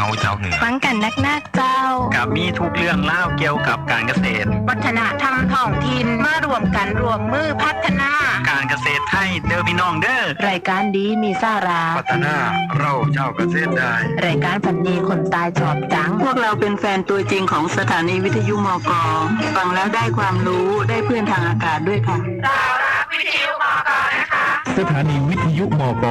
เฮาเจ้าเหนือฟังกันนักนักๆเจ้า กับมีทุกเรื่องเล่าวเกี่ยวกับการเกษตร วัฒนธรรมท้องถิ่นมารวมกันรวมมือพัฒนา การเกษตรไทยเด้อพี่น้องเด้อรายการดีมีสาระพัฒนาเราเจ้าเกษตรได้รายการฝันดีคนตายชอบจัง พวกเราเป็นแฟนตัวจริงของสถานีวิทยุมกฟังแล้วได้ความรู้ได้เพื่อนทางอากาศด้วยค่ะส ถานีวิทยุมก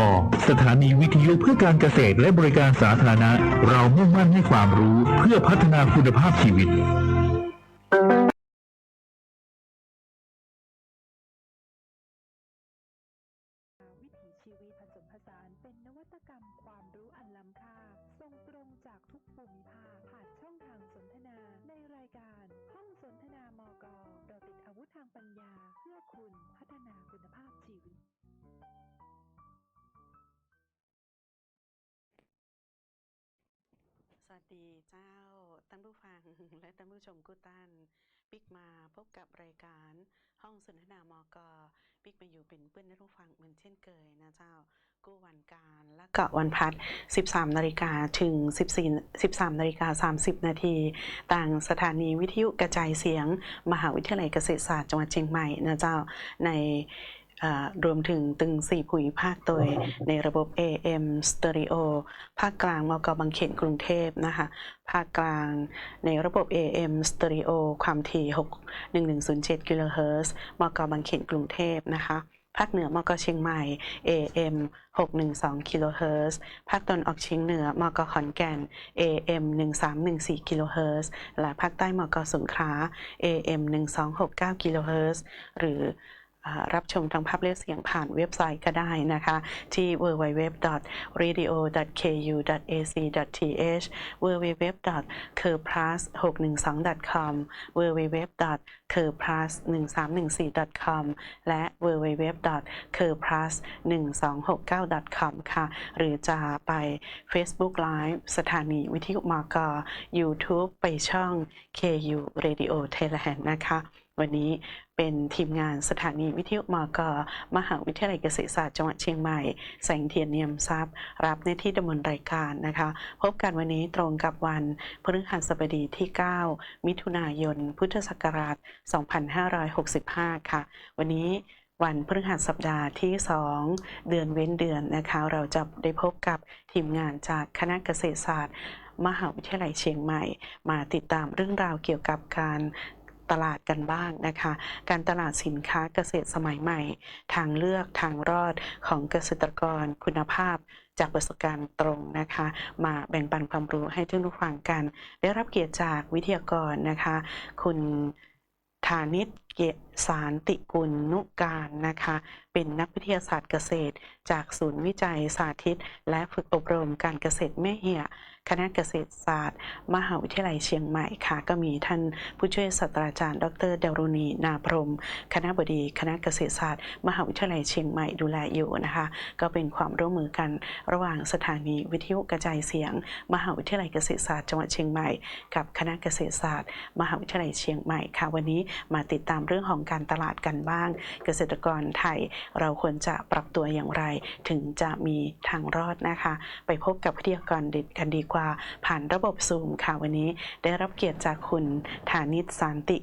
สถานีวิทยุเพื่อการเกษตรและบริการสาธารณะ เรามุ่งมั่นให้ความรู้เพื่อพัฒนาคุณภาพชีวิตวิถีชีวิตผสมผสานเป็นนวัตกรรมความรู้อันล้ำค่าส่งตรงจากทุกภูมิภาคผ่านช่องทางสนทนา ในรายการห้องสนทนามกเราติดอาวุธทางปัญญา เพื่อคุณพัฒนาคุณภาพชีวิต วัสดีเจ้าท่านผู้ฟังและท่านผู้ชมกุตันปิกมาพบกับรายการห้องสนทนามกปิกมาอยู่เป็นเพื่อนท่านผู้ฟังเหมือนเช่นเคยนะเจ้ากู้วันการและก็วันพัด 13นาฬิกาถึง 14 13นาฬิกา30 นาทีต่างสถานีวิทยุกระจายเสียง มหาวิทยาลัยเกษตรศาสตร์จังหวัดเชียงใหม่นะเจ้าใน รวมถึงตึง 4 ภูมิภาคโดยในระบบ AM Stereo ภาคกลางมกบางเขนกรุงเทพนะคะ ภาคกลางในระบบ AM Stereo ความถี่ 6 1107 กิโลเฮิรตซ์มกบางเขนกรุงเทพนะคะภาคเหนือมกเชียงใหม่ AM 612 กิโลเฮิรตซ์ภาคตะวันออกเฉียงเหนือมกขอนแก่น AM 1314 กิโลเฮิรตซ์และภาคใต้มกสงขลา AM 1269 กิโลเฮิรตซ์หรืออ่า รับชมทางภาพและเสียงผ่านเว็บไซต์ก็ได้นะคะ ที่ www.radio.ku.ac.th www.kerplus612.com www.kerplus1314.com และ www.kerplus1269.com ค่ะ หรือจะไป Facebook Live สถานีวิทยุมก YouTube ไปช่อง KU Radio Thailand นะคะ วันนี้เป็นทีมงานสถานีวิทยุมก มหาวิทยาลัยเกษตรศาสตร์จังหวัดเชียงใหม่ แสงเทียนเนียมทรัพย์ รับในที่ดำเนินรายการนะคะ พบกันวันนี้ตรงกับวันพฤหัสบดีที่ 9 มิถุนายน พุทธศักราช 2565 ค่ะ วันนี้วันพฤหัสสัปดาห์ที่ 2 เดือนเว้นเดือนนะคะ เราจะได้พบกับทีมงานจากคณะเกษตรศาสตร์มหาวิทยาลัยเชียงใหม่ มาติดตามเรื่องราวเกี่ยวกับการ ตลาดกันบ้างนะคะ การตลาดสินค้าเกษตรสมัยใหม่ ทางเลือกทางรอดของเกษตรกรคุณภาพจากประสบการณ์ตรงนะคะ มาแบ่งปันความรู้ให้ท่านผู้ฟังกัน ได้รับเกียรติจากวิทยากรนะคะ คุณธานิตเกียรติสารติกุลนุการนะคะ เป็นนักวิทยาศาสตร์เกษตร จากศูนย์วิจัยสาธิต และฝึกอบรมการเกษตรแม่เหี่ยคณะเกษตรศาสตร์ มหาวิทยาลัยเชียงใหม่ค่ะ ก็มีท่านผู้ช่วยศาสตราจารย์ ดรเดรุณีนาพรหมคณะบดีคณะเกษตรศาสตร์ มหาวิทยาลัยเชียงใหม่ดูแลอยู่นะคะ ก็เป็นความร่วมมือกันระหว่างสถานีวิทยุกระจายเสียง มหาวิทยาลัยเกษตรศาสตร์จังหวัดเชียงใหม่ กับคณะเกษตรศาสตร์ มหาวิทยาลัยเชียงใหม่ค่ะวันนี้มาติดตามเรื่องของการตลาดกันบ้าง เกษตรกรไทยเราควรจะปรับตัวอย่างไร ถึงจะมีทางรอดนะคะ ไปพบกับวิทยากรด็ดกันดีกว่า ผ่านระบบซูมค่ะวันนี้ ได้รับเกียรติจากคุณฐานิตสานติ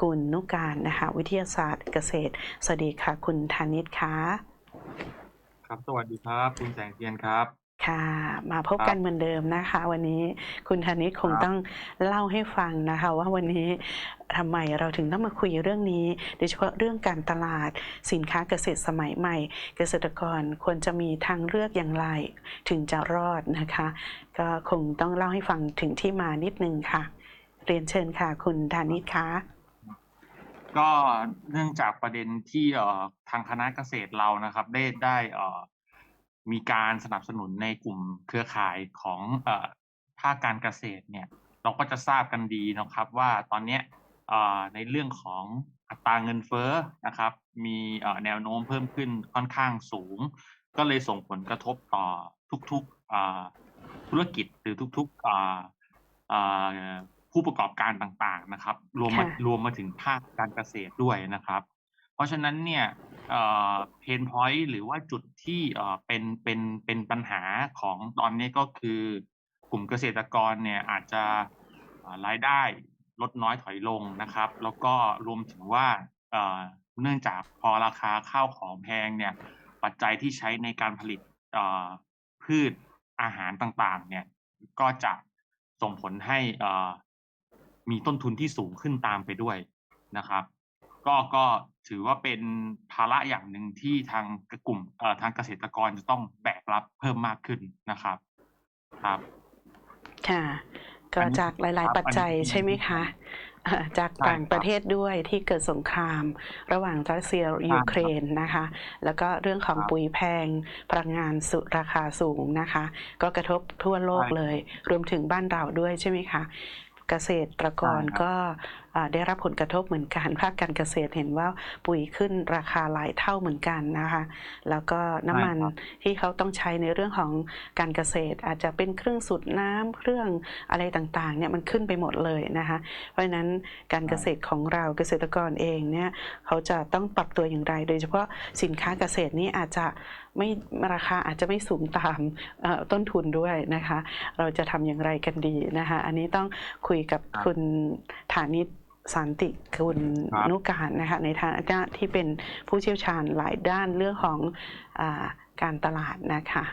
กุลนุการนะคะวิทยาศาสตร์เกษตร สวัสดีค่ะ คุณฐานิตค่ะครับ สวัสดีครับ คุณแสงเทียนครับ ค่ะมาพบครับกันเหมือนเดิมนะคะ วันนี้คุณธนิตคงครับต้องเล่าให้ฟังนะคะ ว่าวันนี้ทำไมเราถึงต้องมาคุยเรื่องนี้ โดยเฉพาะเรื่องการตลาดสินค้าเกษตรสมัยใหม่ เกษตรกรควรจะมีทางเลือกอย่างไร ถึงจะรอดนะคะ ก็คงต้องเล่าให้ฟังถึงที่มานิดนึงค่ะ เรียนเชิญค่ะ คุณธนิตคะก็เนื่องจากประเด็นที่เอ่อทางคณะเกษตรเรานะครับ ได้ได้เอ่อ มีการสนับสนุนในกลุ่มเครือข่ายของเอ่อภาคการเกษตรเนี่ยเราก็จะทราบกันดีนะครับว่าตอนเนี้ยเอ่อในเรื่องของอัตราเงินเฟ้อนะครับ มีเอ่อแนวโน้มเพิ่มขึ้นค่อนข้างสูง ก็เลยส่งผลกระทบต่อทุกๆอ่าธุรกิจหรือทุกๆอ่าอ่าผู้ประกอบการต่างๆนะครับ รวมมาค่ะรวมมาถึงภาคการเกษตรด้วยนะครับ เพราะฉะนั้นเนี่ย เพนพอยต์หรือว่าจุดที่เป็นเป็นเป็นปัญหาของตอนนี้ก็คือกลุ่มเกษตรกรเนี่ยอาจจะรายได้ลดน้อยถอยลงนะครับ แล้วก็รวมถึงว่าเนื่องจากพอราคาข้าวของแพงเนี่ยปัจจัยที่ใช้ในการผลิตพืชอาหารต่างๆเนี่ยก็จะส่งผลให้มีต้นทุนที่สูงขึ้นตามไปด้วยนะครับ ก็ก็ถือว่าเป็นภาระอย่างหนึ่งที่ทางกลุ่มเอ่อทางเกษตรกรจะต้องแบกรับเพิ่มมากขึ้นนะครับ ครับค่ะก็อันนี้จากหลายครับๆปัจจัยอันนี้ใช่ไหมคะเอ่อจากใช่ต่างครับประเทศด้วยที่เกิดสงคราม ระหว่างรัสเซียยูเครนนะคะ แล้วก็เรื่องของครับปุ๋ยแพงพลังงานสุราคาสูงนะคะ ก็กระทบทั่วโลกใช่เลย รวมถึงบ้านเราด้วยใช่ไหมคะ เกษตรกรใช่ครับก็อ่า ได้รับผลกระทบเหมือนกันภาคการเกษตรเห็นว่าปุ๋ยขึ้นราคาหลายเท่าเหมือนกันนะคะ แล้วก็น้ำมันใช่ครับที่เขาต้องใช้ในเรื่องของการเกษตร อาจจะเป็นเครื่องสูบน้ำเครื่องอะไรต่างๆเนี่ยมันขึ้นไปหมดเลยนะคะ เพราะฉะนั้นการเกษตรของเราเกษตรกรเองเนี่ยเขาจะต้องปรับตัวอย่างไร โดยเฉพาะสินค้าเกษตรนี่อาจจะไม่ราคาอาจจะไม่สูงตามเอ่อต้นทุนด้วยนะคะ เราจะทำอย่างไรกันดีนะคะ อันนี้ต้องคุยกับครับคุณฐานิต สันติคุณครับนุการนะคะในฐานะที่เป็นผู้เชี่ยวชาญหลายด้านเรื่องของอาการตลาดนะคะ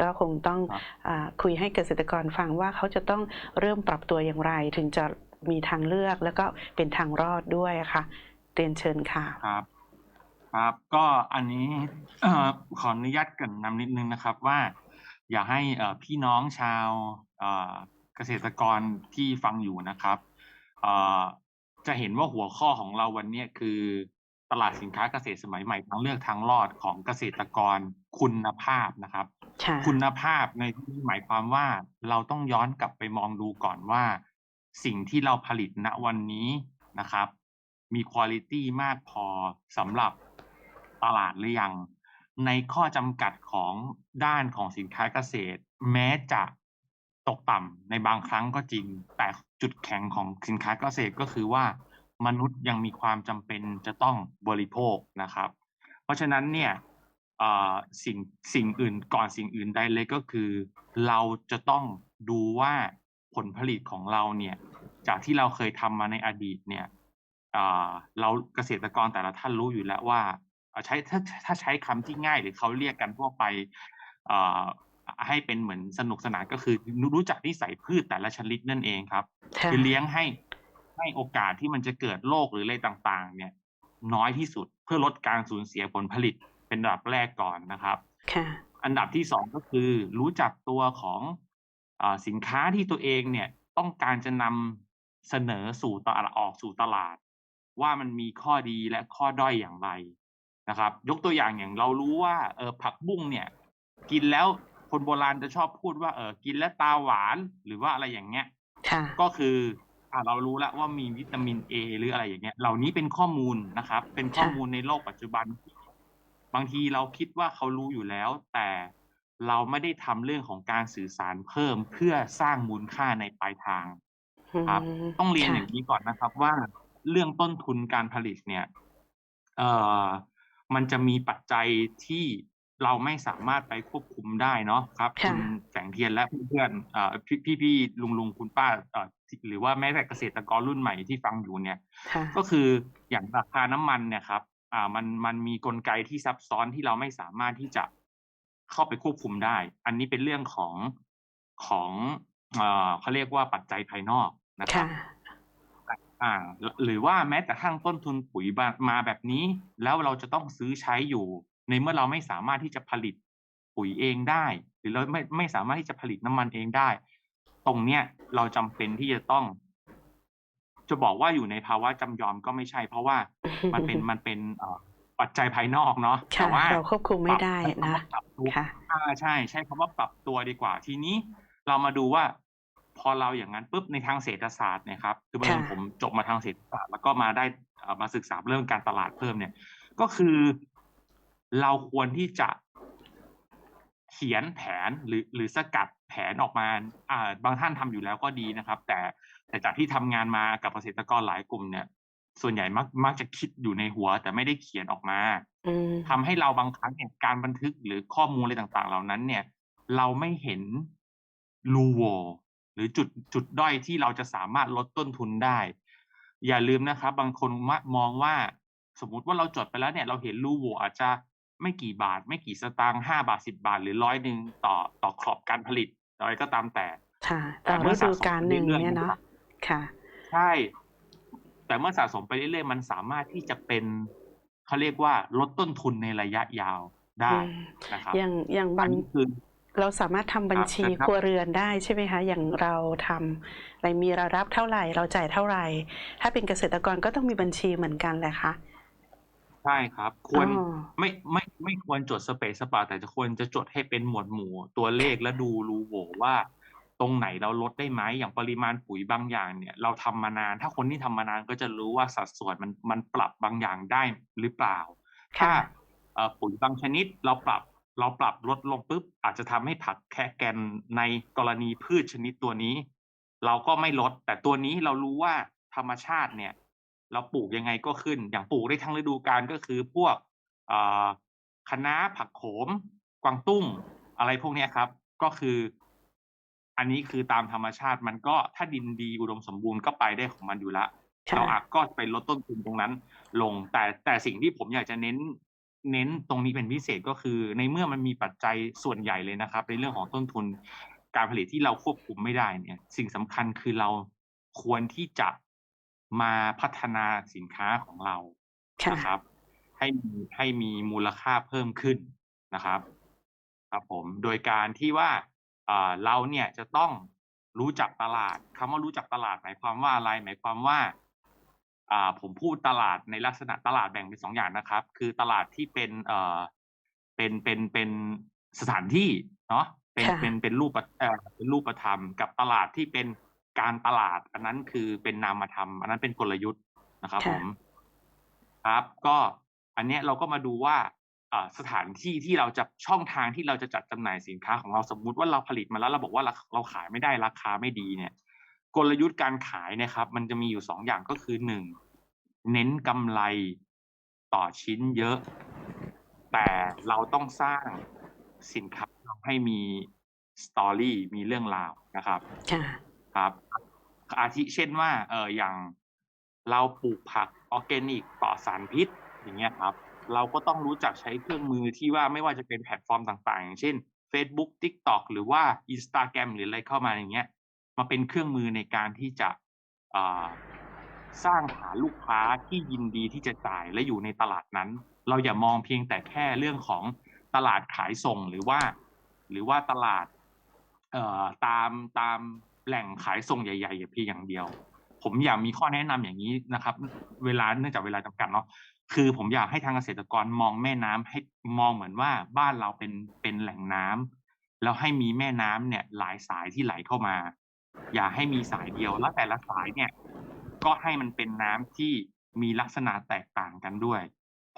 ก็คงต้องครับอาคุยให้เกษตรกรฟังว่าเขาจะต้องเริ่มปรับตัวอย่างไร ถึงจะมีทางเลือกแล้วก็เป็นทางรอดด้วยอะค่ะเรียนเชิญค่ะครับครับก็อันนี้เอ่อขออนุญาตเกรินนำนิดนึงนะครับว่า อยากให้เอ่อพี่น้องชาวเอ่อเกษตรกรที่ฟังอยู่นะครับเอ่อ จะเห็นว่าหัวข้อของเราวันเนี้ยคือตลาดสินค้าเกษตรสมัยใหม่ทางเลือกทางรอดของเกษตรกรคุณภาพนะครับค่ะคุณภาพในที่นี้หมายความว่าเราต้องย้อนกลับไปมองดูก่อนว่า สิ่งที่เราผลิตณวันนี้นะครับ มีคุณภาพมากพอสำหรับตลาดหรือยัง ในข้อจำกัดของด้านของสินค้าเกษตร แม้จะ ตกต่ำในบางครั้งก็จริง แต่จุดแข็งของสินค้าเกษตรก็คือว่ามนุษย์ยังมีความจำเป็นจะต้องบริโภคนะครับ เพราะฉะนั้นเนี่ยสิ่งสิ่งอื่นก่อนสิ่งอื่นใดเลยก็คือ เราจะต้องดูว่าผลผลิตของเราเนี่ยจากที่เราเคยทำมาในอดีตเนี่ยเราเกษตรกรแต่ละท่านรู้อยู่แล้วว่าใช้ถ้าถ้าใช้คำที่ง่ายหรือเขาเรียกกันทั่วไป ให้เป็นเหมือนสนุกสนานก็คือรู้จักนิสัยพืชแต่ละชนิดนั่นเองครับค่ะคือเลี้ยงให้ให้โอกาสที่มันจะเกิดโรคหรืออะไรต่างๆ เนี่ย น้อยที่สุดเพื่อลดการสูญเสียผลผลิตเป็นอันดับแรกก่อนนะครับค่ะอันดับที่สองก็คือรู้จักตัวของอาสินค้าที่ตัวเองเนี่ยต้องการจะนำเสนอสู่ตลาดออกสู่ตลาด ว่ามันมีข้อดีและข้อด้อยอย่างไรนะครับ ยกตัวอย่างอย่างเรารู้ว่าเออผักบุ้งเนี่ย กินแล้ว คนโบราณจะชอบพูดว่าเออกินแล้วตาหวานหรือว่าอะไรอย่างเงี้ยค่ะก็คืออ่าเรารู้แล้วว่ามีวิตามินเอหรืออะไรอย่างเงี้ย เหล่านี้เป็นข้อมูลนะครับ เป็นข้อมูลในโลกปัจจุบัน บางทีเราคิดว่าเขารู้อยู่แล้ว แต่เราไม่ได้ทำเรื่องของการสื่อสารเพิ่มเพื่อสร้างมูลค่าในปลายทางครับมต้องเรียนค่ะอย่างนี้ก่อนนะครับว่าเรื่องต้นทุนการผลิตเนี่ย เอ่อมันจะมีปัจจัยที่ เราไม่สามารถไปควบคุมได้เนาะครับค่ะณแสงเทียนและเพื่อนๆเอ่อพี่พี่พี่ลุงลุงคุณป้าเอ่อที่หรือว่าแม้แต่เกษตรกรรุ่นใหม่ที่ฟังอยู่เนี่ยค่ะก็คืออย่างราคาน้ำมันเนี่ยครับ อ่ามันมันมีกลไกที่ซับซ้อนที่เราไม่สามารถที่จะเข้าไปควบคุมได้ อันนี้เป็นเรื่องของของเอ่อเขาเรียกว่าปัจจัยภายนอกนะครัค่ะบอ่า หรือว่าแม้แต่ทั้งต้นทุนปุ๋ยมามาแบบนี้ แล้วเราจะต้องซื้อใช้อยู่ ในเมื่อเราไม่สามารถที่จะผลิตปุ๋ยเองได้ หรือเราไม่ไม่สามารถที่จะผลิตน้ำมันเองได้ ตรงเนี้ยเราจำเป็นที่จะต้อง จะบอกว่าอยู่ในภาวะจำยอมก็ไม่ใช่ เพราะว่ามันเป็นมันเป็นเอ่อปัจจัยภายนอกเนาะค่ะแต่ว่าเราควบคุมไม่ได้ปรับนะปรับตัวค่ะอ่าใช่ใช้คำว่าปรับตัวดีกว่าทีนี้ เรามาดูว่า พอเราอย่างนั้นปุ๊บในทางเศรษฐศาสตร์เนี่ยครับคือบังเอิญค่ะผมจบมาทางเศรษฐศาสตร์แล้วก็มาได้เอ่อมาศึกษาเรื่องการตลาดเพิ่มเนี่ย ก็คือ เราควรที่จะเขียนแผนหรือหรือสกัดแผนออกมาอ่าบางท่านทำอยู่แล้วก็ดีนะครับ แต่แต่จากที่ทำงานมากับเกษตรกรหลายกลุ่มเนี่ย ส่วนใหญ่มักมักจะคิดอยู่ในหัว แต่ไม่ได้เขียนออกมาอืมทำให้เราบางครั้งเนี่ยการบันทึกหรือข้อมูลอะไรต่างๆ เหล่านั้น เนี่ย เราไม่เห็นรูโหวหรือจุดจุดด้อยที่เราจะสามารถลดต้นทุนได้ อย่าลืมนะครับ บางคนมองว่าสมมุติว่าเราจดไปแล้วเนี่ย เราเห็นรูโหว่อาจจะ ไม่กี่บาท ไม่กี่สตางค์ห้าบาทสิบาท หรือร้อยหนึ่งต่อต่อขอบการผลิตอะไรก็ตามแต่ ค่ะแต่ต่อเมื่ฤอสะดูสมกาลหนึ่งเรื่อยๆเนี่ยเนาะนะครับค่ะ ใช่ แต่เมื่อสะสมไปเรื่อยๆมันสามารถที่จะเป็นเขาเรียกว่าลดต้นทุนในระยะยาวได้อืมนะครับอย่างอย่างอับานงนี้คือเราสามารถทำบัญชีครับครัวเรือนได้ใช่ไหมคะ อย่างเราทำอะไรมีเรารับเท่าไหร่ เราจ่ายเท่าไหร่ ถ้าเป็นเกษตรกรก็ต้องมีบัญชีเหมือนกันแหละคะ ใช่ครับ ควรอ๋อไม่ไม่ไม่ควรจดสเปซสปา แต่จะควรจะจดให้เป็นหมวดหมู่ตัวเลขและดูรูโหว่ว่า ตรงไหนเราลดได้ไหมอย่างปริมาณปุ๋ยบางอย่างเนี่ย เราทำมานาน ถ้าคนที่ทำมานานก็จะรู้ว่าสัดส่วนมันมันปรับบางอย่างได้หรือเปล่า ถ้าค่ะเอ่อปุ๋ยบางชนิดเราปรับเราปรับลดลงปุ๊บอาจจะทำให้ผักแค่แกนในกรณีพืชชนิดตัวนี้ เราก็ไม่ลด แต่ตัวนี้เรารู้ว่าธรรมชาติเนี่ย เราปลูกยังไงก็ขึ้น อย่างปลูกได้ทั้งฤดูกาลก็คือพวกเอ่อคะน้าผักโขม กวางตุ้ง อะไรพวกเนี้ยครับ ก็คือ อันนี้คือตามธรรมชาติมันก็ถ้าดินดีอุดมสมบูรณ์ก็ไปได้ของมันอยู่ละค่ะเราอาจก็ไปลดต้นทุนตรงนั้น ลงแต่แต่สิ่งที่ผมอยากจะเน้น เน้นตรงนี้เป็นพิเศษก็คือ ในเมื่อมันมีปัจจัยส่วนใหญ่เลยนะครับ ในเรื่องของต้นทุนการผลิตที่เราควบคุมไม่ได้เนี่ย สิ่งสำคัญคือเราควรที่จะ มาพัฒนาสินค้าของเราค่ะนะครับ ให้มีให้มีมูลค่าเพิ่มขึ้นนะครับ ครับผมโดยการที่ว่าเอ่อเราเนี่ยจะต้องรู้จักตลาดคำว่ารู้จักตลาดหมายความว่าอะไรหมายความว่า อ่า ผมพูดตลาดในลักษณะตลาดแบ่งเป็นสองอย่างนะครับ คือตลาดที่เป็นเอ่อเป็นเป็นเป็นสถานที่เนาะเป็นค่ะเป็นเป็นรูปเอ่อเป็นรูปธรรม กับตลาดที่เป็น การตลาด อันนั้นคือเป็นนามธรรมอันนั้นเป็นกลยุทธ์นะครับค่ะผมครับก็อันเนี้ยเราก็มาดูว่าอ่าสถานที่ที่เราจะช่องทางที่เราจะจัดจำหน่ายสินค้าของเราสมมุติว่าเราผลิตมาแล้วเราบอกว่าเราเราขายไม่ได้ราคาไม่ดีเนี่ย กลยุทธ์การขายเนะครับ มันจะมีอยู่สองอย่างก็คือหนึ่งเน้นกำไรต่อชิ้นเยอะ แต่เราต้องสร้างสินค้าให้มีสตอรี่มีเรื่องราวนะครับ ครับ อาทิเช่นว่า เอออย่างเราปลูกผักออร์แกนิกปลอดสารพิษ อย่างเงี้ยครับ เราก็ต้องรู้จักใช้เครื่องมือที่ว่าไม่ว่าจะเป็นแพลตฟอร์มต่างๆ อย่างเช่น Facebook TikTok หรือว่า Instagram หรืออะไรเข้ามาอย่างเงี้ย มาเป็นเครื่องมือในการที่จะสร้างฐานลูกค้าที่ยินดีที่จะจ่ายและอยู่ในตลาดนั้น เราอย่ามองเพียงแต่แค่เรื่องของตลาดขายส่งหรือว่า หรือว่าตลาดตามตาม แหล่งขายส่งใหญ่ๆเพียงอย่างเดียว ผมอยากมีข้อแนะนำอย่างนี้นะครับ เวลาเนื่องจากเวลาจำกัดเนาะคือผมอยากให้ทางเกษตรกรมองแม่น้ำให้มองเหมือนว่าบ้านเราเป็นเป็นแหล่งน้ำแล้วให้มีแม่น้ำเนี่ยหลายสายที่ไหลเข้ามา อย่าให้มีสายเดียวแล้วแต่ละสายเนี่ย ก็ให้มันเป็นน้ำที่มีลักษณะแตกต่างกันด้วย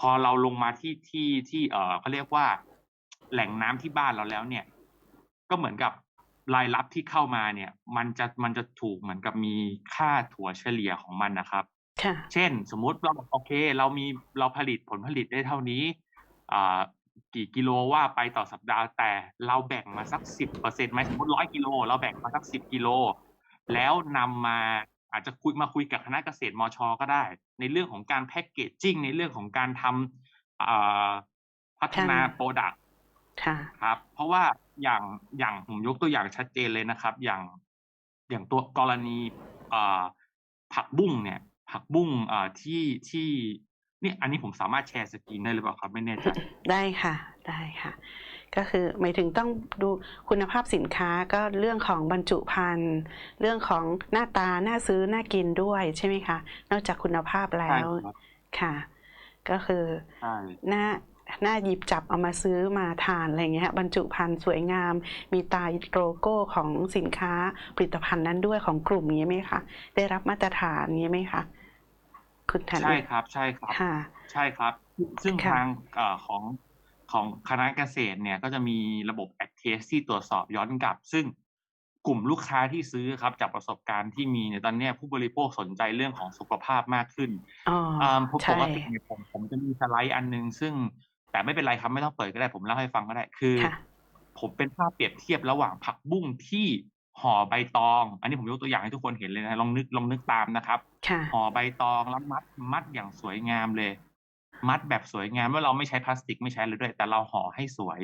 พอเราลงมาที่ที่ที่เออเขาเรียกว่า แหล่งน้ำที่บ้านเราแล้วเนี่ย ก็เหมือนกับ รายรับที่เข้ามาเนี่ย มันจะมันจะถูกเหมือนกับมีค่าถั่วเฉลี่ยของมันนะครับค่ะเช่น สมมุติเราบอกโอเค เรามีเราผลิตผลผลิตได้เท่านี้อ่ากี่กิโลว่าไปต่อสัปดาห์แต่เราแบ่งมาสักสิบเปอร์เซ็นต์ไหมสมมติร้อยกิโลเราแบ่งมาสักสิบกิโลแล้วนำมาอาจจะคุยมาคุยกับคณะเกษตรมชก็ได้ ในเรื่องของการแพ็กเกจจิ้งในเรื่องของการทำอ่าพัฒนาค่ะโปรดักค่ะครับ เพราะว่า อย่างอย่างผมยกตัวอย่างชัดเจนเลยนะครับ อย่างอย่างตัวกรณีเอ่อผักบุ้งเนี่ย ผักบุ้งเอ่อที่ที่นี่อันนี้ผมสามารถแชร์สกรีนได้หรือเปล่าครับไม่แน่ใจได้ค่ะได้ค่ะ ก็คือหมายถึงต้องดูคุณภาพสินค้าก็เรื่องของบรรจุภัณฑ์ เรื่องของหน้าตาน่าซื้อน่ากินด้วยใช่ไหมคะ นอกจากคุณภาพแล้ใช่วครับค่ะ ก็คือใช่หน้าห น้าหยิบจับเอามาซื้อมาทานอะไรเงี้ยบรรจุภัณฑ์สวยงาม มีตาโลโก้ของสินค้าผลิตภัณฑ์นั้นด้วยของกลุ่มนี้ไหมคะได้รับมาตรฐานนี้ไหมคะคุณธนิใช่ตครับ ใช่ครับค่ะใช่ครับ ซึ่งค่ะทางเอ่อของของคณะเกษตรเนี่ยก็จะมีระบบ a c t e s t ที่ตรวจสอบย้อนกลับ ซึ่งกลุ่มลูกค้าที่ซื้อครับจากประสบการณ์ที่มีเนี่ยตอนเนี้ยผู้บริโภคสนใจเรื่องของสุขภาพมากขึ้นอ๋ออ่าปใช่กติเนี่ยผมผมจะมีสไลด์อันนึง ซึ่ง แต่ไม่เป็นไรครับไม่ต้องเปิดก็ได้ผมเล่าให้ฟังก็ได้คือค่ะผมเป็นภาพเปรียบเทียบระหว่างผักบุ้งที่ห่อใบตอง อันนี้ผมยกตัวอย่างให้ทุกคนเห็นเลยนะลองนึกลองนึกตามนะครับค่ะห่อใบตองแล้วมัดมัดอย่างสวยงามเลย มัดแบบสวยงามว่าเราไม่ใช้พลาสติกไม่ใช้เลยด้วย แต่เราห่อให้สวย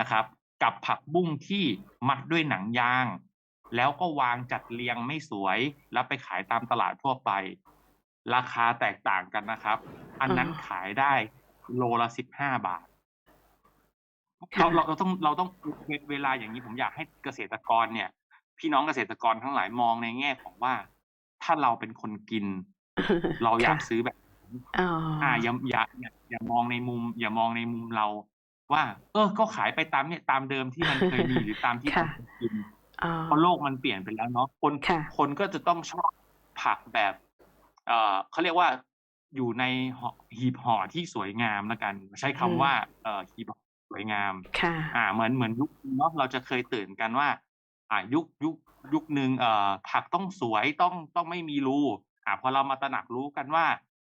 นะครับ กับผักบุ้งที่มัดด้วยหนังยาง แล้วก็วางจัดเรียงไม่สวย แล้วไปขายตามตลาดทั่วไป ราคาแตกต่างกันนะครับ อันนั้นอ่าขายได้ โลละสิบห้าบาทค่ะเราเราเราต้องเราต้องเวเวลาอย่างนี้ผมอยากให้เกษตรกรเนี่ย พี่น้องเกษตรกรทั้งหลายมองในแง่ของว่า ถ้าเราเป็นคนกิน เราอยากค่ะซื้อแบบอ๋อออ่าอย่าอย่าอย่าอย่ามองในมุม อย่ามองในมุมเรา ว่า เออ ก็ขายไปตามเนี่ยตามเดิมที่มันเคยมีหรือตามที่ค่ะคนกินอ๋อเพราะโลกมันเปลี่ยนไปแล้วเนาะคนค่ะคนก็จะต้องชอบผักแบบ เอ่อเขาเรียกว่า อยู่ในห่อหีบห่อที่สวยงามแล้วกัน ใช้คำว่าเอ่อหีบห่อสวยงามค่ะอ่าเหมือนเหมือนยุคเนาะเราจะเคยตื่นกันว่า อ่ายุคยุคยุคหนึ่งเอ่อผักต้องสวยต้องต้องไม่มีรูอ่าพอเรามาตระหนักรู้กันว่า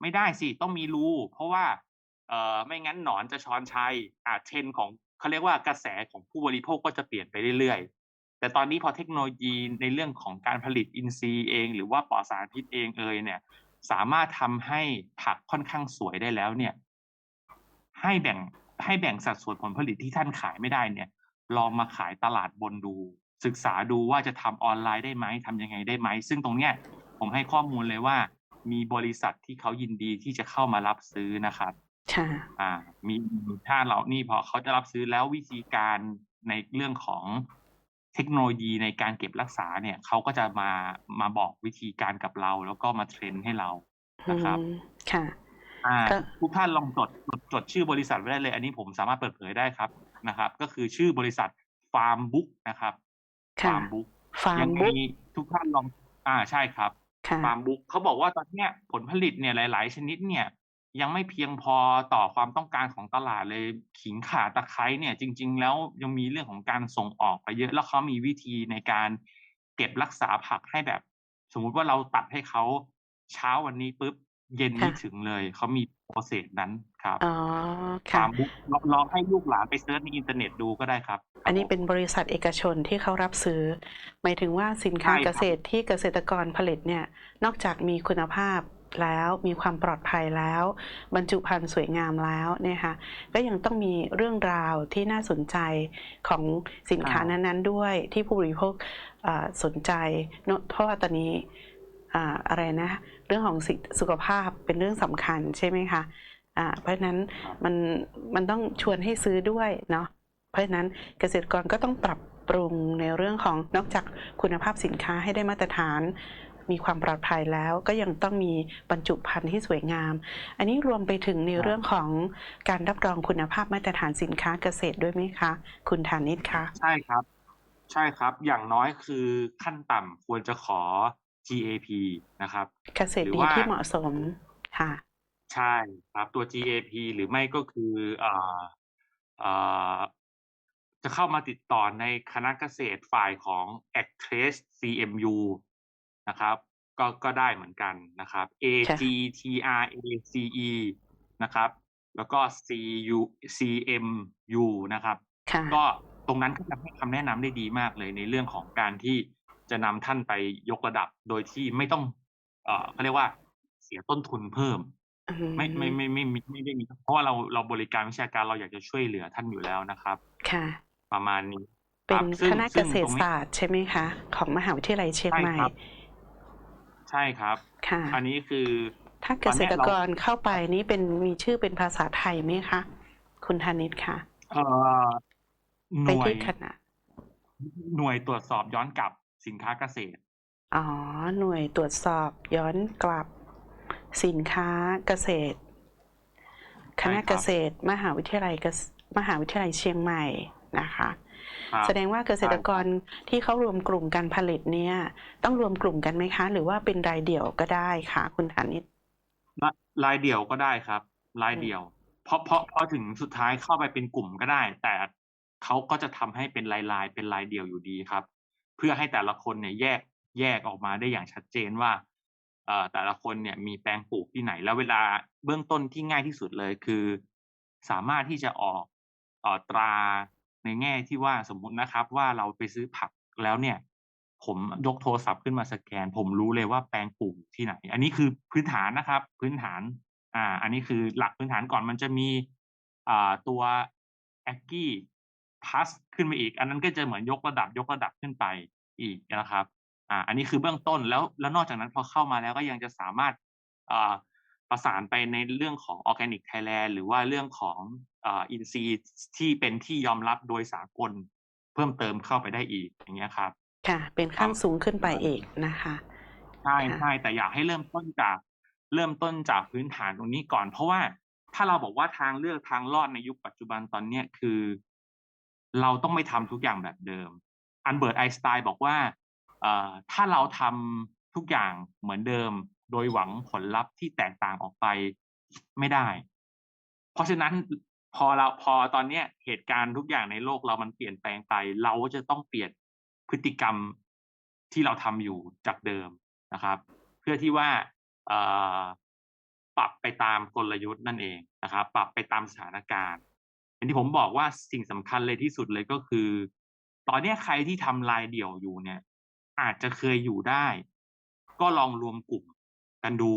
ไม่ได้สิต้องมีรูเพราะว่าเอ่อไม่งั้นหนอนจะช้อนชัยอ่าเทรนด์ของเขาเรียกว่ากระแสของผู้บริโภคก็จะเปลี่ยนไปเรื่อยๆ แต่ตอนนี้พอเทคโนโลยีในเรื่องของการผลิตอินทรีย์เอง หรือว่าปลอดสารพิษเองเอยเนี่ย สามารถทำให้ผักค่อนข้างสวยได้แล้วเนี่ย ให้แบ่งให้แบ่งสัดส่วนผลผลิตที่ท่านขายไม่ได้เนี่ย ลองมาขายตลาดบนดู ศึกษาดูว่าจะทำออนไลน์ได้ไหมทำยังไงได้ไหม ซึ่งตรงเนี้ยผมให้ข้อมูลเลยว่า มีบริษัทที่เขายินดีที่จะเข้ามารับซื้อนะครับค่ะอ่า มีถ้าเรานี่พอเขาจะรับซื้อแล้ววิธีการในเรื่องของ เทคโนโลยีในการเก็บรักษาเนี่ยเขาก็จะมามาบอกวิธีการกับเรา แล้วก็มาเทรนให้เรานะครับอืมค่ะอ่าก็ทุกท่านลองจดจดจดชื่อบริษัทไว้ได้เลย อันนี้ผมสามารถเปิดเผยได้ครับนะครับ ก็คือชื่อบริษัทฟาร์มบุ๊กนะครับค่ะฟาร์มบุ๊กฟาร์ยัมไงบุ๊กทุกท่านลองอ่าใช่ครับค่ะฟาร์มบุ๊กเขาบอกว่าตอนเนี้ยผลผลิตเนี่ยหลาย ๆ ชนิดเนี่ย ยังไม่เพียงพอต่อความต้องการของตลาดเลยขิงข่าตะไคร้เนี่ยจริง ๆ แล้วยังมีเรื่องของการส่งออกไปเยอะ แล้วเขามีวิธีในการเก็บรักษาผักให้แบบ สมมุติว่าเราตัดให้เขาเช้าวันนี้ปุ๊บเย็นนี้ค่ะถึงเลยเขามีโปรเซสนั้นครับอ๋อฟาค่ะร์มบุ๊กลองลองให้ลูกหลานไปเซิร์ชในอินเทอร์เน็ตดูก็ได้ครับ อันนี้ครับผมเป็นบริษัทเอกชนที่เขารับซื้อ หมายถึงว่าสินค้าใช่คเกรับษตรที่เกษตรกรผลิตเนี่ย นอกจากมีคุณภาพ แล้ว มีความปลอดภัยแล้ว บรรจุภัณฑ์สวยงามแล้วเนี่ยค่ะก็ยังต้องมีเรื่องราวที่น่าสนใจของสินค้านั้นๆ ด้วยที่ผู้บริโภคเอ่อสนใจเนอะเพราะว่าตอนนี้อ่าอะไรนะ เรื่องของสิสุขภาพเป็นเรื่องสำคัญใช่ไหมคะอ่าเพราะฉะนั้นมันมันต้องชวนให้ซื้อด้วยเนาะเพราะฉะนั้นเกษตรกรก็ต้องปรับปรุงในเรื่องของนอกจากคุณภาพสินค้าให้ได้มาตรฐาน มีความปลอดภัยแล้วก็ยังต้องมีบรรจุภัณฑ์ที่สวยงาม อันนี้รวมไปถึงในเรื่องของการรับรองคุณภาพมาตรฐานสินค้าเกษตรด้วยไหมคะ คุณธานิตคะใช่ครับ ใช่ครับอย่างน้อยคือขั้นต่ำควรจะขอ GAP นะครับ เกษตรหรือดีว่าที่เหมาะสมค่ะใช่ครับตัว GAP หรือไม่ก็คือเอ่อเอ่อจะเข้ามาติดต่อในคณะเกษตรฝ่ายของ a c t r a c e CMU นะครับ ก็ก็ได้เหมือนกันนะครับ A G T R A C E นะครับ แล้วก็ C U C M U นะครับค่ะก็ตรงนั้นก็จะให้คำแนะนำได้ดีมากเลยในเรื่องของการที่จะนำท่านไปยกระดับโดยที่ไม่ต้อง เอ่อเขาเรียกว่าเสียต้นทุนเพิ่มอืมไม่ไม่ไม่ไม่ไม่ไม่ได้มีเพราะว่าเราเราบริการวิชาการเราอยากจะช่วยเหลือท่านอยู่แล้วนะครับ ค่ะ ประมาณนี้ เป็นซึ่งคณะเกซึ่งษตตรงนี้ศาสตร์ใช่ไหมคะ ของมหาวิทยาลัยเชียงใหม่ ใช่ครับใช่ครับ ค่ะ อันนี้คือ ถ้าเกษตรกรเข้าไปนี่เป็นมีชื่อเป็นภาษาไทยไหมคะ คุณธานิตคะเอ่อหไปน่วยที่คณะหน่วยตรวจสอบย้อนกลับสินค้าเกษตร อ๋อ หน่วยตรวจสอบย้อนกลับ สินค้าเกษตร คณะใช่ครับเกษตร มหาวิทยาลัยเกษมหาวิทยาลัยเชียงใหม่นะคะครับ แสดงว่าเกษตรกรที่เขารวมกลุ่มการผลิตเนี่ยต้องรวมกลุ่มกันไหมคะ หรือว่าเป็นรายเดี่ยวก็ได้ค่ะคุณธานิตรรายเดี่ยวก็ได้ครับ รายเดี่ยว เพราะเพราะเพราะถึงสุดท้ายเข้าไปเป็นกลุ่มก็ได้ แต่เขาก็จะทำให้เป็นรายลายๆเป็นรายเดี่ยวอยู่ดีครับ เพื่อให้แต่ละคนเนี่ยแยกแยกออกมาได้อย่างชัดเจนว่าเอ่อแต่ละคนเนี่ยมีแปลงปลูกที่ไหน แล้วเวลาเบื้องต้นที่ง่ายที่สุดเลยคือ สามารถที่จะออกเอ่อตรา ในแง่ที่ว่าสมมุตินะครับ ว่าเราไปซื้อผักแล้วเนี่ย ผมยกโทรศัพท์ขึ้นมาสแกน ผมรู้เลยว่าแปลงปลูกที่ไหน อันนี้คือพื้นฐานนะครับ พื้นฐาน อ่า อันนี้คือหลักพื้นฐานก่อนมันจะมีอ่าตัวแอคกี้พัสขึ้นมาอีก อันนั้นก็จะเหมือนยกระดับยกระดับขึ้นไปอีกนะครับ อ่า อันนี้คือเบื้องต้นแล้วแล้วนอกจากนั้นพอเข้ามาแล้วก็ยังจะสามารถอ่า ประสานไปในเรื่องของออร์แกนิกไทยแลนด์หรือว่าเรื่องของอ่าอินซีย์ที่เป็นที่ยอมรับโดยสากลเพิ่มเติมเข้าไปได้อีกอย่างเงี้ยครับ ค่ะ เป็นขั้นสูงขึ้นไปอีกนะคะใช่ค่ะใช่แต่อยากให้เริ่มต้นจากเริ่มต้นจากพื้นฐานตรงนี้ก่อน เพราะว่าถ้าเราบอกว่าทางเลือกทางรอดในยุคปัจจุบันตอนเนี้ยคือ เราต้องไม่ทำทุกอย่างแบบเดิม อันเบิร์ตไอน์สไตน์บอกว่าเอ่อถ้าเราทำทุกอย่างเหมือนเดิม โดยหวังผลลัพธ์ที่แตกต่างออกไปไม่ได้ เพราะฉะนั้นพอเราพอตอนเนี้ยเหตุการณ์ทุกอย่างในโลกเรามันเปลี่ยนแปลงไป เราก็จะต้องเปลี่ยนพฤติกรรมที่เราทำอยู่จากเดิมนะครับ เพื่อที่ว่าปรับไปตามกลยุทธ์นั่นเองนะครับ ปรับไปตามสถานการณ์อย่างที่ผมบอกว่าสิ่งสำคัญเลยที่สุดเลยก็คือ ตอนนี้ใครที่ทำรายเดี่ยวอยู่เนี่ย อาจจะเคยอยู่ได้ ก็ลองรวมกลุ่ม กันดู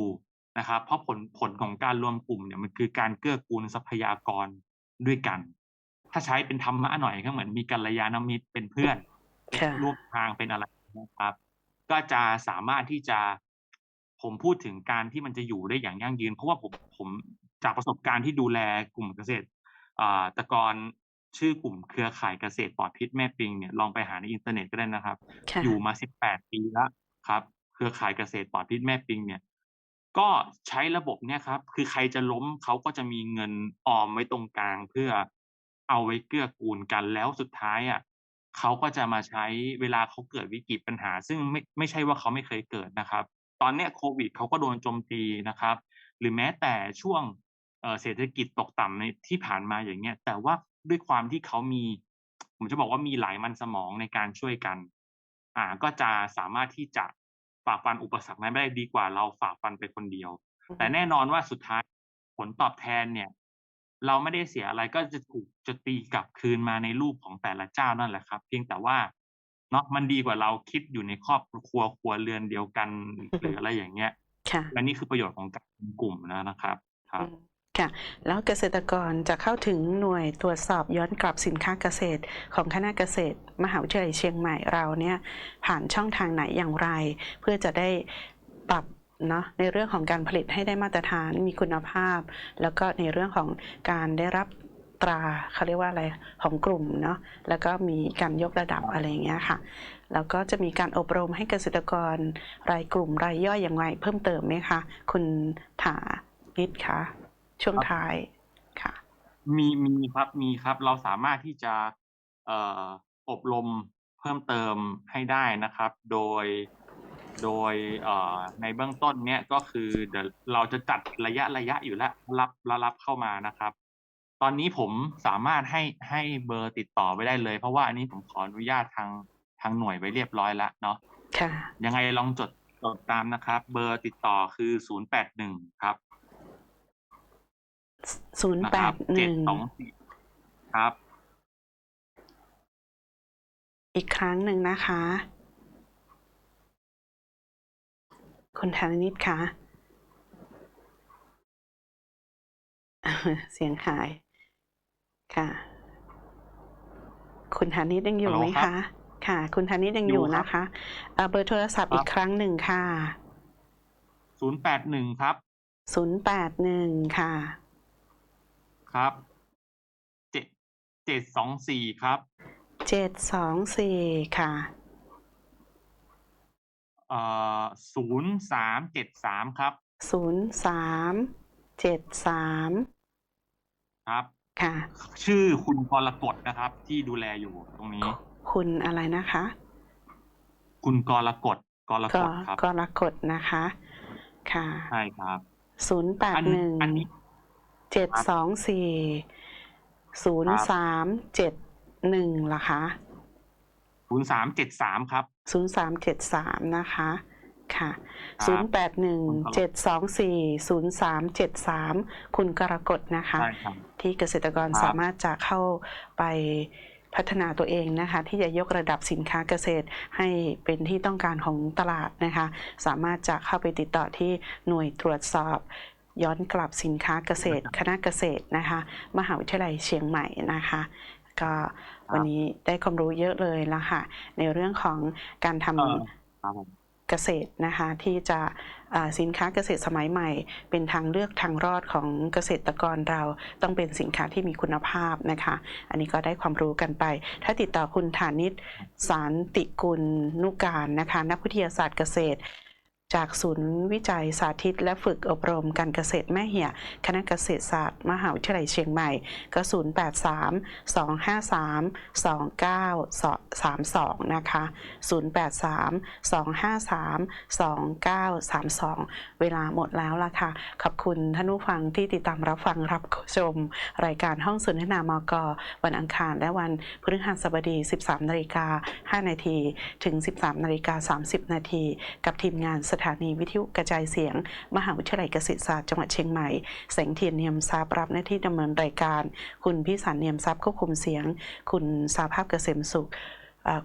นะครับ เพราะผลผลของการรวมกลุ่มเนี่ยมันคือการเกื้อกูลทรัพยากรด้วยกัน ถ้าใช้เป็นธรรมะหน่อยก็เหมือนมีกัลยาณมิตรเป็นเพื่อนค่ะร่วมทางเป็นอะไรนะครับ ก็จะสามารถที่จะผมพูดถึงการที่มันจะอยู่ได้อย่างยั่งยืน เพราะว่าผมผมจากประสบการณ์ที่ดูแลกลุ่มเกษตรอ่าตะกอนชื่อกลุ่มเครือข่ายเกษตรปลอดพิษแม่ปิงเนี่ยลองไปหาในอินเทอร์เน็ตก็ได้นะครับค่ะอยู่มา18ปีแล้วครับ เครือข่ายเกษตรปลอดพิษแม่ปิงเนี่ย ก็ใช้ระบบเนี่ยครับ คือใครจะล้มเขาก็จะมีเงินออมไว้ตรงกลาง เพื่อเอาไว้เกื้อกูลกันแล้วสุดท้ายอะเขาก็จะมาใช้เวลาเขาเกิดวิกฤตปัญหา ซึ่งไม่ไม่ใช่ว่าเขาไม่เคยเกิดนะครับ ตอนเนี้ยโควิดเขาก็โดนโจมตีนะครับ หรือแม้แต่ช่วงเศรษฐกิจตกต่ำในที่ผ่านมาอย่างเงี้ย แต่ว่าด้วยความที่เขามี ผมจะบอกว่ามีหลายมันสมองในการช่วยกัน อ่าก็จะสามารถที่จะ ฝ่าฟันอุปสรรคนั้นได้ดีกว่าเราฝ่าฟันไปคนเดียว แต่แน่นอนว่าสุดท้ายผลตอบแทนเนี่ย เราไม่ได้เสียอะไรก็จะถูกจะตีกลับคืนมาในรูปของแต่ละเจ้านั่นแหละครับ เพียงแต่ว่าเนาะมันดีกว่าเราคิดอยู่ในครอบครัวครัวเรือนเดียวกันหรืออะไรอย่างเงี้ยค่ะและนี่คือประโยชน์ของการเป็นกลุ่มนะนะครับ ครับอืม ค่ะแล้วเกษตรกรจะเข้าถึงหน่วยตรวจสอบย้อนกลับสินค้าเกษตร ของคณะเกษตร มหาวิทยาลัยเชียงใหม่เราเนี่ยผ่านช่องทางไหนอย่างไร เพื่อจะได้ปรับเนาะในเรื่องของการผลิตให้ได้มาตรฐานมีคุณภาพ แล้วก็ในเรื่องของการได้รับตราเขาเรียกว่าอะไรของกลุ่มเนาะแล้วก็มีการยกระดับอะไรอย่างเงี้ยค่ะแล้วก็จะมีการอบรมให้เกษตรกรรายกลุ่มรายย่อยอย่างไรเพิ่มเติมไหมคะคุณถานิดคะ ช่วงท้ายค่ะ มีมีครับมีครับ เราสามารถที่จะเอ่ออบรมเพิ่มเติมให้ได้นะครับ โดยโดยเอ่อในเบื้องต้นเนี้ยก็คือเดี๋ยวเราจะจัดระยะระยะอยู่แล้วรับรับรับเข้ามานะครับ ตอนนี้ผมสามารถให้ให้เบอร์ติดต่อไว้ได้เลย เพราะว่าอันนี้ผมขออนุญาตทางทางหน่วยไว้เรียบร้อยแล้วเนาะค่ะยังไงลองจดจดตามนะครับ เบอร์ติดต่อคือศูนย์แปดหนึ่งครับ ศูนย์นะแปครัดบหเจ็ดนึ่งสองสี่ครับ อีกครั้งหนึ่งนะคะ คุณธนนิดคะเสียงหายค่ะ คุณธนิดยังอยู่ฮัลโหไหลมครับคะ ค่ะ คุณธนิดยังออยู่ยู่ครับนะคะเอ่อเบอร์โทรศัพท์ครับอีกครั้งหนึ่งค่ะ ศูนย์แปดหนึ่งครับ ศูนย์แปดหนึ่งค่ะ ครับ เจ็ดเจ็ดสองสี่ครับ เจ็ดสองสี่ค่ะ เอ่อศูนย์สามเจ็ดสามครับ ศูนย์สามเจ็ดสามครับ ค่ะ ชื่อคุณกรกฎนะครับ ที่ดูแลอยู่ตรงนี้ คุณอะไรนะคะ คุณกรกฎกรก็กฎครับกรกฎนะคะ ค่ะ ใช่ครับ ศูนย์แปดอันหนึ่ง อันนี้ เจ็ดสองสี่ศูนย์สามเจ็ดหนึ่งเหรอคะศูนย์สามเจ็ดสามครับ ศูนย์สามเจ็ดสามนะคะ ค่ะคศูรันบย์แปดหนึ่งเจ็ดสองสี่ศูนย์สามเจ็ดสามคุณกรกฎนะคะใช่ครับที่เกษตรกรครับสามารถจะเข้าไปพัฒนาตัวเองนะคะ ที่จะยกระดับสินค้าเกษตรให้เป็นที่ต้องการของตลาดนะคะ สามารถจะเข้าไปติดต่อที่หน่วยตรวจสอบ ย้อนกลับสินค้าเกษตร คณะเกษตรนะคะ มหาวิทยาลัยเชียงใหม่นะคะก็วันนี้ได้ความรู้เยอะเลยละค่ะ ในเรื่องของการทำเอ่อครับผมเกษตรนะคะ ที่จะอ่าสินค้าเกษตรสมัยใหม่ เป็นทางเลือกทางรอดของเกษตรกรเราต้องเป็นสินค้าที่มีคุณภาพนะคะ อันนี้ก็ได้ความรู้กันไป ถ้าติดต่อคุณฐานิตสารติกุลนุการนะคะ นักวิทยาศาสตร์เกษตร จากศูนย์วิจัยสาธิต และฝึกอบรมการเกษตรแม่เหี่ย คณะเกษตรศาสตร์ มหาวิทยาลัยเชียงใหม่ ก็ 083 253 2932 นะคะ 083 253 2932 เวลาหมดแล้วล่ะค่ะ ขอบคุณท่านผู้ฟังที่ติดตามรับฟังรับชม รายการห้องสนทนามก วันอังคารและวันพฤหัสบดี 13นาฬิกา5นาทีถึง 13นาฬิกา30นาทีกับทีมงานสถานีวิทยุกระจายเสียง มหาวิทยาลัยเกษตรศาสตร์จังหวัดเชียงใหม่ แสงเทียนเนียมทรัพย์รับหน้าที่ดำเนินรายการ คุณพิสารเนียมทรัพย์ควบคุมเสียง คุณสาภาพเกษมสุข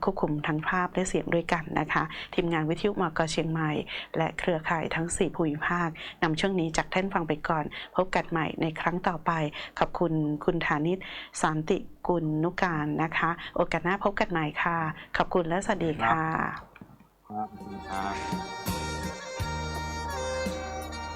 ควบคุมทั้งภาพและเสียงด้วยกันนะคะ ทีมงานวิทยุมกเชียงใหม่ และเครือข่ายทั้ง 4 ภูมิภาคนำช่วงนี้จากท่านฟังไปก่อน พบกันใหม่ในครั้งต่อไป ขอบคุณคุณฐานิตสันติกุลนุการนะคะ โอกาสหน้าพบกันใหม่ค่ะ ขอบคุณและสวัสดีค่ะครับขอบคุณครับ